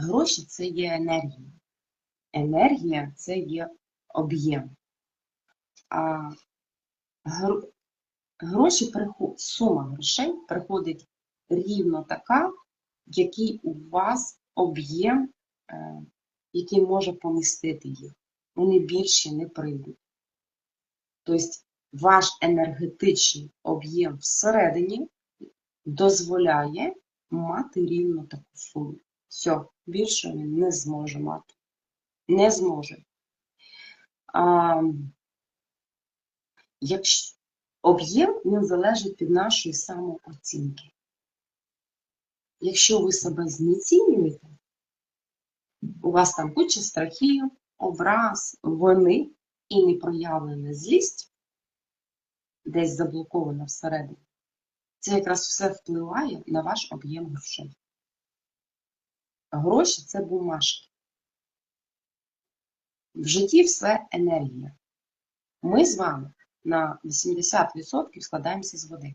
Гроші це є енергія. Енергія це є об'єм. А гроші сума грошей приходить рівно така, який у вас об'єм, е, який може помістити їх. Вони більше не прийдуть. Тобто ваш енергетичний об'єм всередині дозволяє мати рівно таку суму. Все, більше він не зможе мати. Не зможе. А, якщо об'єм він залежить від нашої самооцінки. Якщо ви себе знецінюєте, у вас там куча страхів, образ, вони і непроявлена злість, десь заблокована всередині, це якраз все впливає на ваш об'єм грошей. Гроші це бумажки. В житті все енергія. Ми з вами на 80% складаємося з води.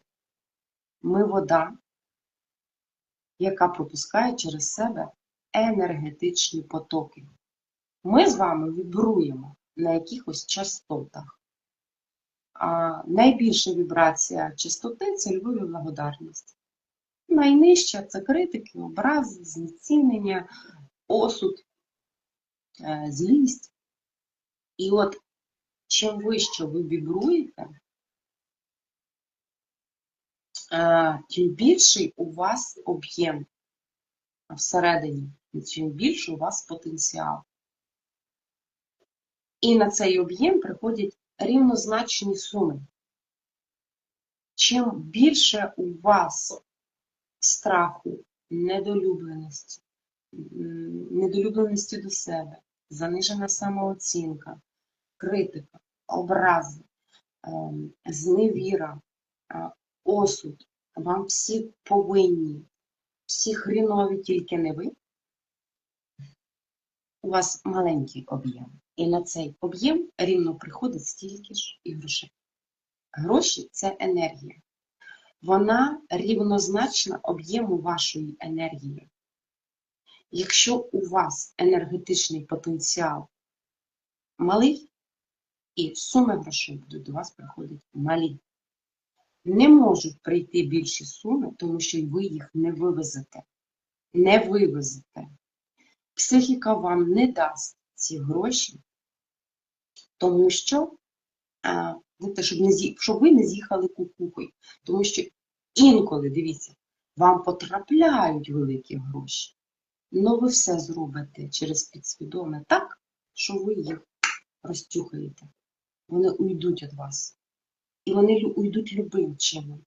Ми вода, яка пропускає через себе енергетичні потоки. Ми з вами вібруємо на якихось частотах. А найбільша вібрація частоти це любов і благодарність. Найнижча це критики, образи, знецінення, осуд, е, злість. І от чим вище ви вібруєте, е, тим більший у вас об'єм всередині, і чим більше у вас потенціал. І на цей об'єм приходять рівнозначні суми. Чим більше у вас страху, недолюбленості, недолюбленості до себе, занижена самооцінка, критика, образи, ем, зневіра, осуд, вам всі повинні, всі хрінові, тільки не ви, у вас маленький об'єм. І на цей об'єм рівно приходить стільки ж і грошей. Гроші це енергія. Вона рівнозначна об'єму вашої енергії. Якщо у вас енергетичний потенціал малий, і суми грошей будуть до вас приходити малі. Не можуть прийти більші суми, тому що ви їх не вивезете. Не вивезете. Психіка вам не дасть ці гроші, тому що, з'ї- щоб ви не з'їхали кукухою. Тому що інколи, дивіться, вам потрапляють великі гроші, але ви все зробите через підсвідоме так, що ви їх розтюхаєте. Вони уйдуть від вас. І вони уйдуть любим чином.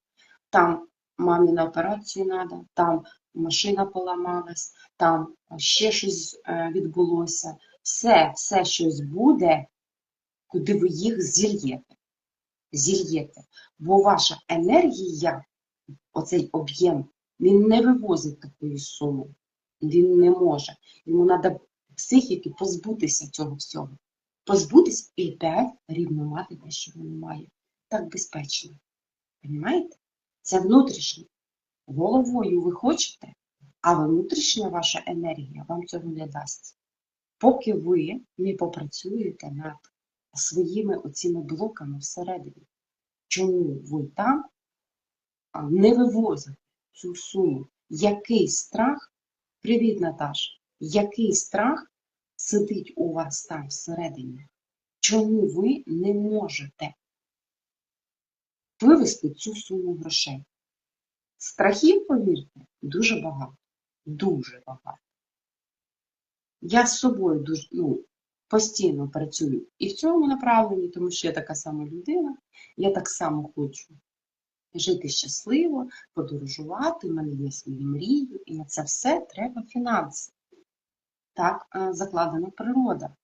Там мамі на операцію треба, там машина поламалась, там ще щось е, відбулося. Все, все щось буде, куди ви їх зільєте. Зільєте. Бо ваша енергія, оцей об'єм, він не вивозить такої суми. Він не може. Йому треба психіки позбутися цього всього. Позбутись і опять рівно мати те, що він має. Так безпечно. Понімаєте? Це внутрішнє. Головою ви хочете, а внутрішня ваша енергія вам цього не дасть. Поки ви не попрацюєте над своїми оціми блоками всередині. Чому ви там не вивозите цю суму? Який страх, привіт, Наташ, який страх сидить у вас там всередині? Чому ви не можете вивести цю суму грошей? Страхів, повірте, дуже багато. Дуже багато. Я з собою дуже, ну, постійно працюю і в цьому направленні, тому що я така сама людина, я так само хочу жити щасливо, подорожувати, в мене є свої мрії, і на це все треба фінанси. Так е, закладена природа.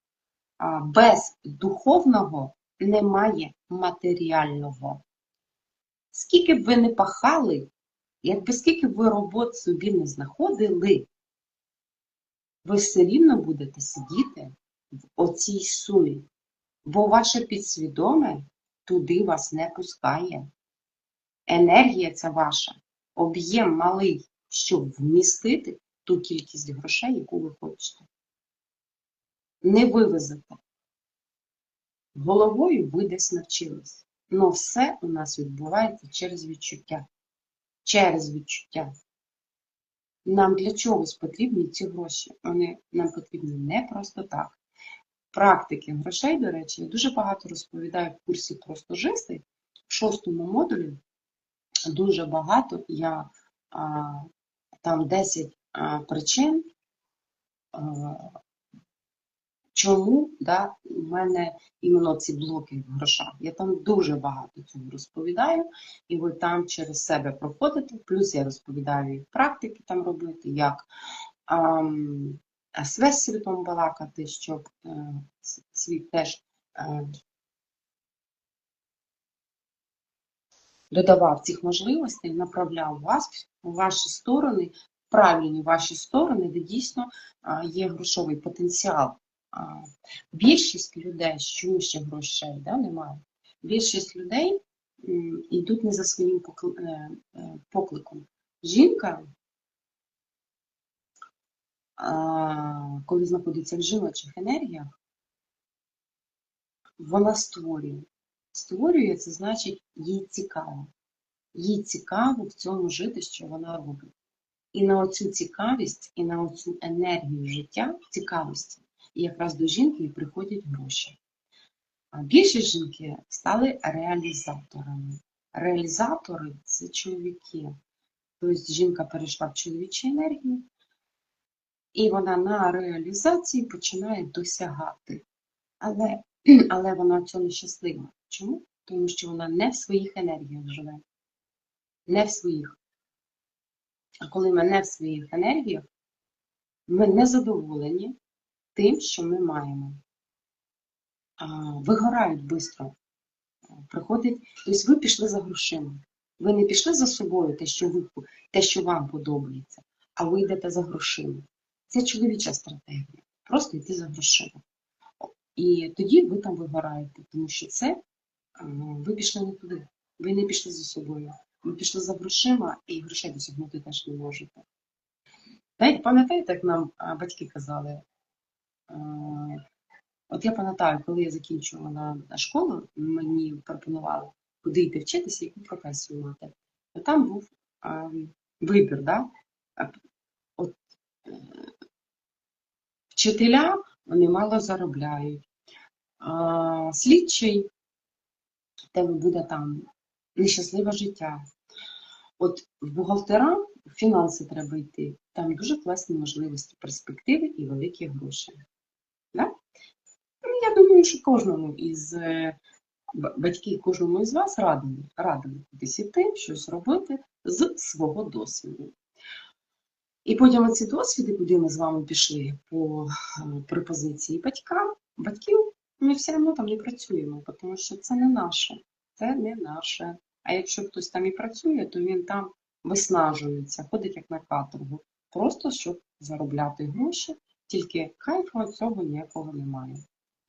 Без духовного немає матеріального. Скільки б ви не пахали, якби скільки б ви робот собі не знаходили, ви все рівно будете сидіти в оцій сумі, бо ваше підсвідоме туди вас не пускає. Енергія ця ваша, об'єм малий, щоб вмістити, ту кількість грошей, яку ви хочете. Не вивезете. Головою ви десь навчились. Но все у нас відбувається через відчуття. Через відчуття. Нам для чогось потрібні ці гроші. Вони нам потрібні не просто так. Практики грошей, до речі, я дуже багато розповідаю в курсі просто жести. В шостому модулі дуже багато я там 10 причин, чому да, у мене іменно ці блоки в грошах. Я там дуже багато цього розповідаю, і ви там через себе проходите. Плюс я розповідаю, як практики там робити, як ам, з Всесвітом балакати, щоб е, світ теж додавав цих можливостей, направляв вас у ваші сторони, правильні ваші сторони, де дійсно є грошовий потенціал. Більшість людей, чому ще грошей да, немає, більшість людей йдуть не за своїм е, е, покликом. Жінка, коли знаходиться в жіночих енергіях, вона створює. Створює, це значить, їй цікаво. Їй цікаво в цьому жити, що вона робить. І на оцю цікавість, і на оцю енергію життя, цікавості, якраз до жінки і приходять гроші. А більшість жінки стали реалізаторами. Реалізатори це чоловіки. Тобто жінка перейшла в чоловічу енергію, і вона на реалізації починає досягати. Але, але вона в цьому щаслива. Чому? Тому що вона не в своїх енергіях живе. Не в своїх. А коли ми не в своїх енергіях, ми не задоволені тим, що ми маємо. Вигорають швидко. Приходить, тобто ви пішли за грошима. Ви не пішли за собою, те, що ви, те, що вам подобається, а ви йдете за грошима. Це чоловіча стратегія. Просто йти за грошима. І тоді ви там вигораєте, тому що це ви пішли не туди. Ви не пішли за собою. Ви пішли за грошима і грошей досягнути теж не можете. Та Пам'ятаєте, як нам батьки казали? От я пам'ятаю, коли я закінчувала школу, мені пропонували, куди йти вчитися, яку професію мати. То там був вибір, да? От, е, вчителя вони мало заробляють. Слідчий, тебе буде там нещасливе життя. От в бухгалтера в фінанси треба йти. Там дуже класні можливості, перспективи і великі гроші. Да? Ну, Я думаю, що кожному із е, батьків, кожному із вас радили кудись іти, щось робити з свого досвіду. І потім ці досвіди, куди ми з вами пішли по е, пропозиції батькам, батьків, ми все одно там не працюємо, тому що це не наше. Це не наше. А якщо хтось там і працює, то він там виснажується, ходить як на каторгу, просто щоб заробляти гроші, тільки кайфу цього ніякого немає.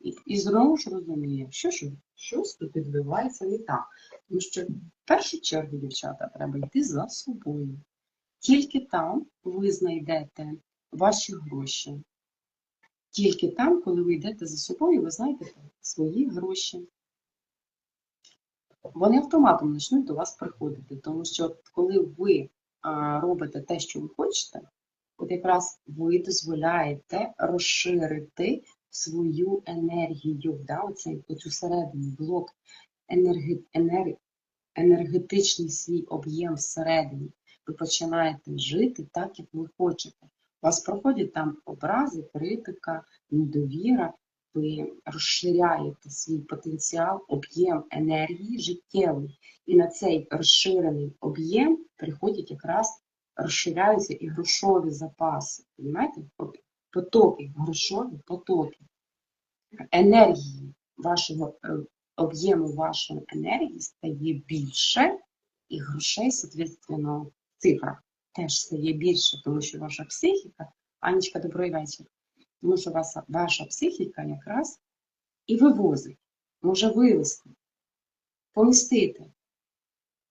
І, і знову ж розуміє, що ж щось тут відбувається не так. Тому що в першу чергу, дівчата, треба йти за собою. Тільки там ви знайдете ваші гроші. Тільки там, коли ви йдете за собою, ви знайдете свої гроші. Вони автоматом почнуть до вас приходити, тому що коли ви робите те, що ви хочете, от якраз ви дозволяєте розширити свою енергію, да, оцей, оцю середній блок, енергетичний свій об'єм всередині. Ви починаєте жити так, як ви хочете. У вас проходять там образи, критика, недовіра, ви розширяєте свій потенціал, об'єм енергії життєвий. І на цей розширений об'єм приходять якраз розширяються і грошові запаси. Понимаєте? Потоки, грошові потоки. Енергії вашого е, об'єму вашої енергії стає більше, і грошей, соответственно, цифрах теж стає більше, тому що ваша психіка, Анечка, добрий вечір. Тому що ваша, ваша психіка якраз і вивозить, може вивезти, помістити.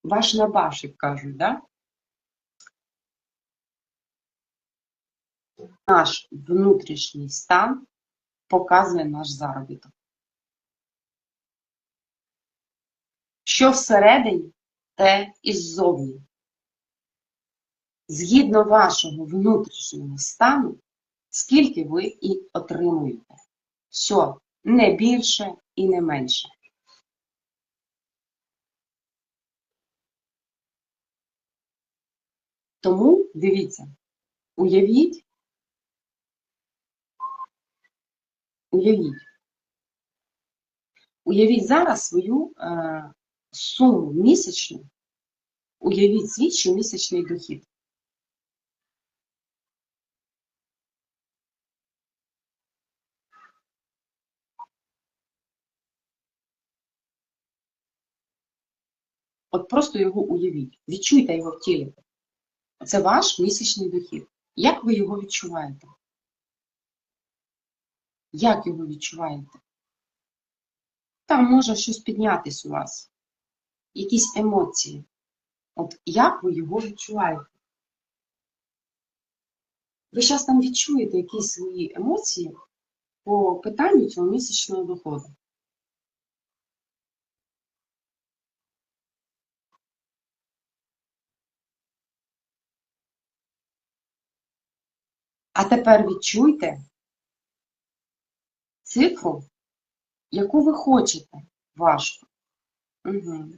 Ваш набаш, як кажуть, да? Наш внутрішній стан показує наш заробіток. Що всередині, те і ззовні. Згідно вашого внутрішнього стану, скільки ви і отримуєте. Все, не більше і не менше. Тому дивіться, уявіть, уявіть, уявіть зараз свою е, суму місячну, уявіть свій щомісячний дохід. От просто його уявіть, відчуйте його в тілі. Це ваш місячний дохід. Як ви його відчуваєте? Як його відчуваєте? Там може щось піднятись у вас, якісь емоції. От як ви його відчуваєте? Ви зараз там відчуєте якісь свої емоції по питанню цього місячного доходу. А тепер відчуйте цифру, яку ви хочете вашу. Угу.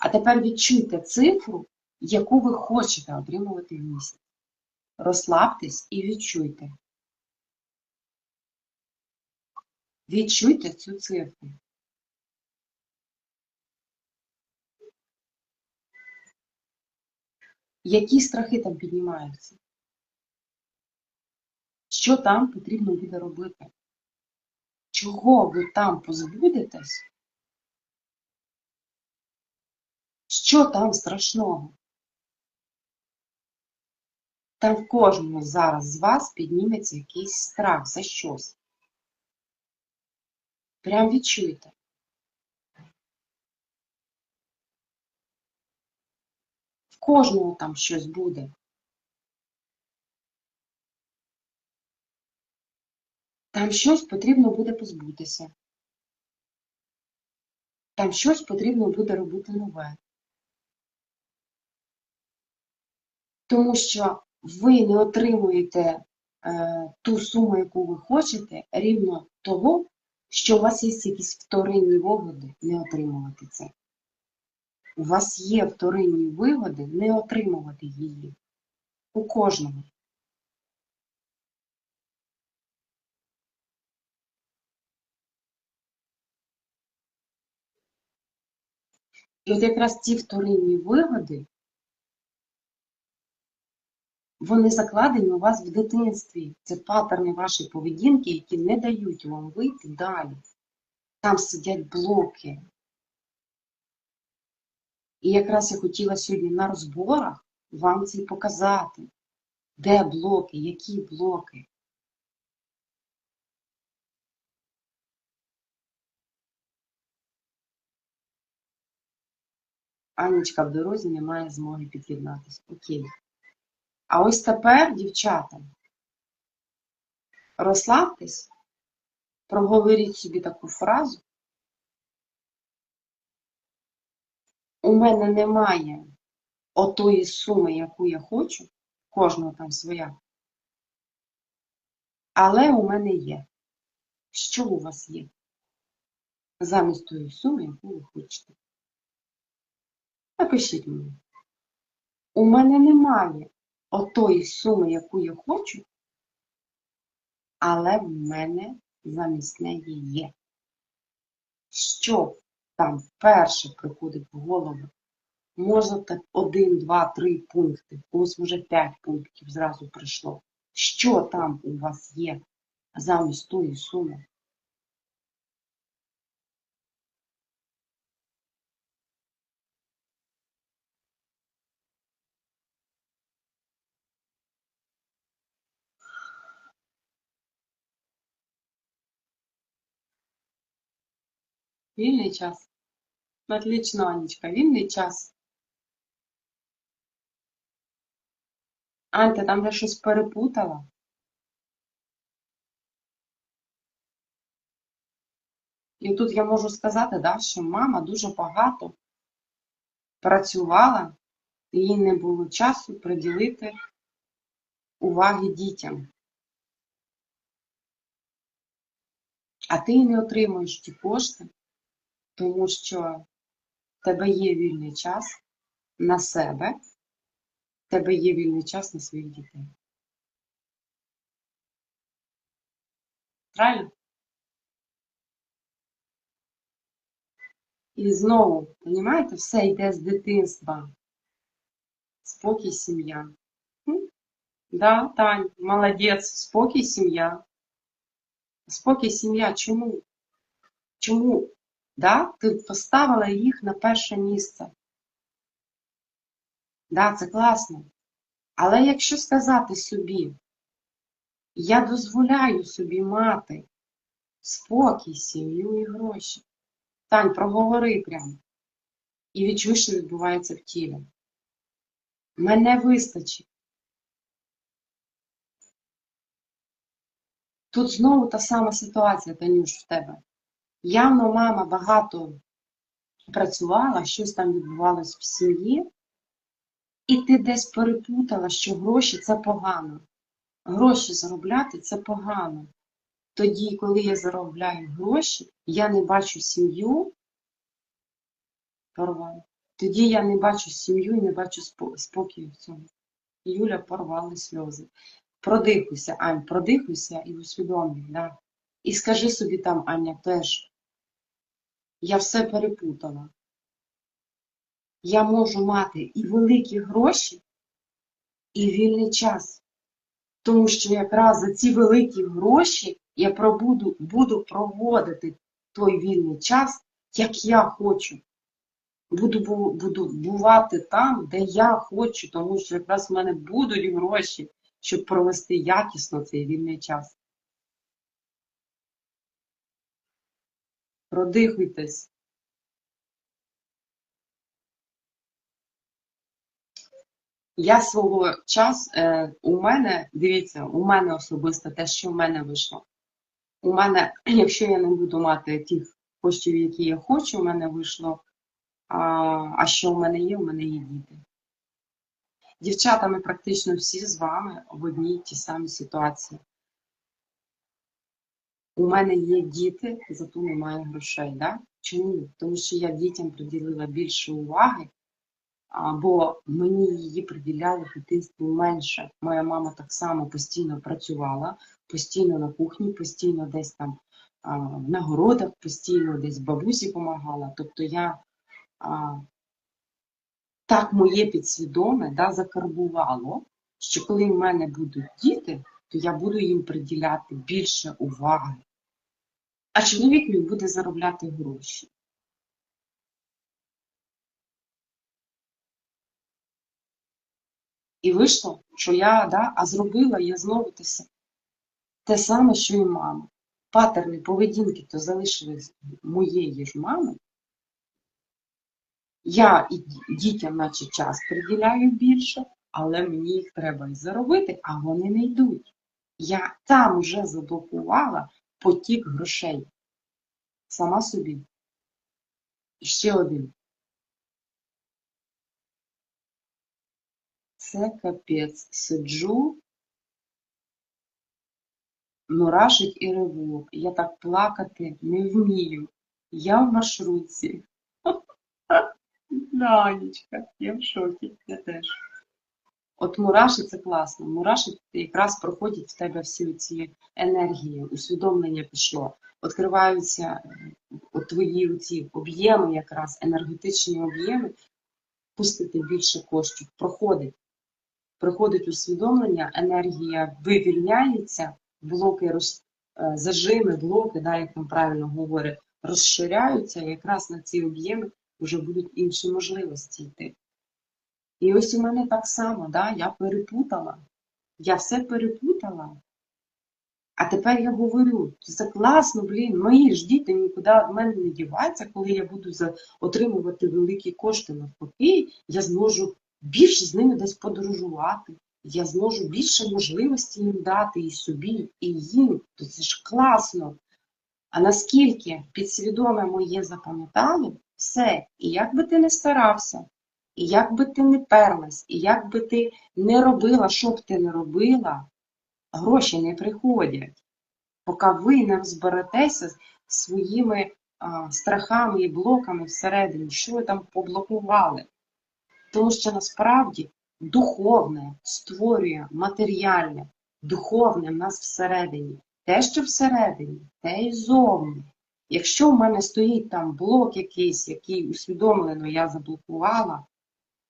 А тепер відчуйте цифру, яку ви хочете отримувати в місяць. Розслабтесь і відчуйте. Відчуйте цю цифру. Які страхи там піднімаються? Що там потрібно буде робити? Чого ви там позбудетесь? Що там страшного? Там в кожному зараз з вас підніметься якийсь страх за щось. Прям відчуйте. В кожного там щось буде. Там щось потрібно буде позбутися. Там щось потрібно буде робити нове. Тому що ви не отримуєте е, ту суму, яку ви хочете, рівно того, що у вас є якісь вторинні вигоди не отримувати це. У вас є вторинні вигоди не отримувати її. У кожного. І от якраз ці вторинні вигоди, вони закладені у вас в дитинстві. Це паттерни вашої поведінки, які не дають вам вийти далі. Там сидять блоки. І якраз я хотіла сьогодні на розборах вам це показати. Де блоки, які блоки. Анечка в дорозі не має змоги під'єднатися. Окей. А ось тепер, дівчата, розслабтесь, проговоріть собі таку фразу. У мене немає отої суми, яку я хочу, кожного там своя. Але у мене є. Що у вас є? Замість тої суми, яку ви хочете. Напишіть мені. У мене немає отої суми, яку я хочу, але в мене замість неї є. Що там перше приходить в голову? Можна так один, два, три пункти. Ось вже п'ять пунктів зразу прийшло. Що там у вас є замість тої суми? Вільний час. Ну, отлично, Анечка, вільний час. Ань, ти там вже щось перепутала. І тут я можу сказати, да, що мама дуже багато працювала, і їй не було часу приділити уваги дітям. А ти не отримуєш ті кошти, тому що в тебе є вільний час на себе, в тебе є вільний час на своїх дітей. Правильно? І знову, розумієте, все йде з дитинства. Спокій сім'я. Да, Тань, молодець, спокій сім'я. Спокій сім'я. Чому? Чому? Да? Ти поставила їх на перше місце. Да, це класно. Але якщо сказати собі, я дозволяю собі мати спокій, сім'ю і гроші. Тань, проговори прямо. І відчуй, що відбувається в тілі. Мене вистачить. Тут знову та сама ситуація, Танюш, в тебе. Явно мама багато працювала, щось там відбувалось в сім'ї, і ти десь перепутала, що гроші це погано. Гроші заробляти це погано. Тоді, коли я заробляю гроші, я не бачу сім'ю, порвала. Тоді я не бачу сім'ю і не бачу спокою в цьому. Юля порвали сльози. Продихуйся, Ань, продихуйся і усвідомлюй. Да? І скажи собі там, Аня, теж, я все перепутала. Я можу мати і великі гроші, і вільний час. Тому що якраз за ці великі гроші я пробуду, буду проводити той вільний час, як я хочу. Буду, буду бувати там, де я хочу, тому що якраз в мене будуть гроші, щоб провести якісно цей вільний час. Продихуйтесь. Я свого часу, е, у мене, дивіться, у мене особисто те, що в мене вийшло. У мене, якщо я не буду мати тих коштів, які я хочу, у мене вийшло. А, а що у мене є? У мене є діти. Дівчата, ми практично всі з вами в одній тій самій ситуації. У мене є діти, зато немає грошей. Да? Чому? Тому що я дітям приділила більше уваги, бо мені її приділяли в дитинстві менше. Моя мама так само постійно працювала, постійно на кухні, постійно десь там на городах, постійно десь бабусі допомагала. Тобто я так моє підсвідоме да, закарбувало, що коли в мене будуть діти, то я буду їм приділяти більше уваги. А чоловік мій буде заробляти гроші. І вийшло, що я, да, а зробила я знову те, те саме, що і мама. Патерни поведінки то залишились моєї ж мами. Я і дітям, наче час приділяю більше, але мені їх треба і заробити, а вони не йдуть. Я там вже заблокувала потік грошей. Сама собі. І ще один. Це капець. Сиджу, мурашить і реву. Я так плакати не вмію. Я в маршрутці. Данечка, я в шокі, я теж. От мураші це класно. Мураші якраз проходять в тебе всі ці енергії, усвідомлення пішло. Відкриваються от твої ці об'єми, якраз енергетичні об'єми, пустити більше коштів, проходить. Проходить усвідомлення, енергія вивільняється, блоки роз, е, зажими, блоки, да, як там правильно говорять, розширяються, і якраз на ці об'єми вже будуть інші можливості йти. І ось у мене так само, да, я перепутала. Я все перепутала. А тепер я говорю, це класно, блін, мої ж діти нікуди від мене не діваються, коли я буду отримувати великі кошти навпаки, я зможу більше з ними десь подорожувати, я зможу більше можливості їм дати і собі, і їм. То це ж класно. А наскільки підсвідоме моє запам'ятало, все, і як би ти не старався, і як би ти не перлась, і як би ти не робила, що б ти не робила, гроші не приходять, поки ви не розберетеся своїми а, страхами і блоками всередині, що ви там поблокували. Тому що насправді духовне створює матеріальне, духовне в нас всередині. Те, що всередині, те і зовні. Якщо в мене стоїть там блок якийсь, який усвідомлено я заблокувала,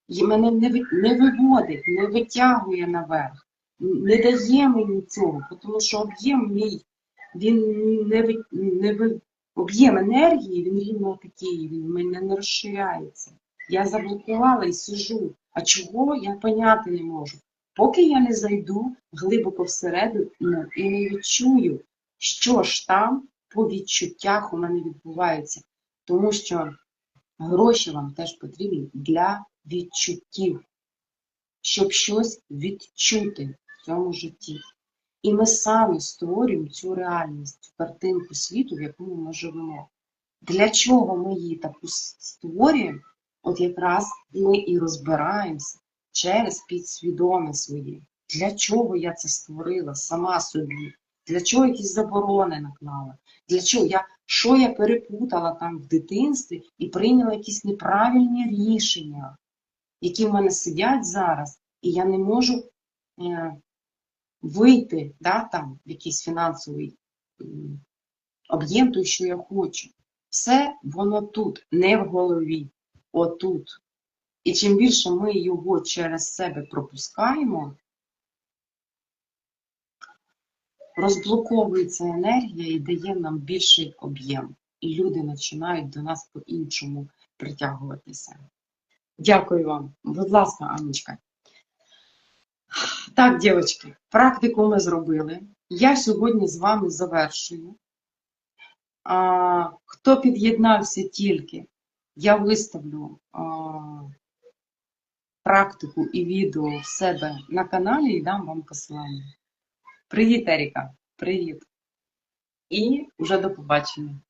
і мене не, не виводить, не витягує наверх, не дає мені цього, тому що об'єм мій, він не, не об'єм енергії, він рівно такий, він в мене не розширяється. Я заблокувала і сижу. А чого я поняти не можу? Поки я не зайду глибоко всередину і не відчую, що ж там по відчуттях у мене відбувається. Тому що гроші вам теж потрібні для відчуттів, щоб щось відчути в цьому житті. І ми самі створюємо цю реальність, цю картинку світу, в якому ми живемо. Для чого ми її таку створюємо? От якраз ми і розбираємося через підсвідоме своє. Для чого я це створила сама собі? Для чого якісь заборони наклала? Для чого я що я перепутала там в дитинстві і прийняла якісь неправильні рішення, які в мене сидять зараз, і я не можу е, вийти да, там, в якийсь фінансовий об'єм, той, що я хочу. Все воно тут, не в голові, отут. І чим більше ми його через себе пропускаємо, розблоковується енергія і дає нам більший об'єм. І люди починають до нас по-іншому притягуватися. Дякую вам. Будь ласка, Анечка. Так, дівчатки, практику ми зробили. Я сьогодні з вами завершую. А, хто під'єднався тільки, я виставлю а, практику і відео в себе на каналі і дам вам посилання. Привіт, Еріка. Привіт. І вже до побачення.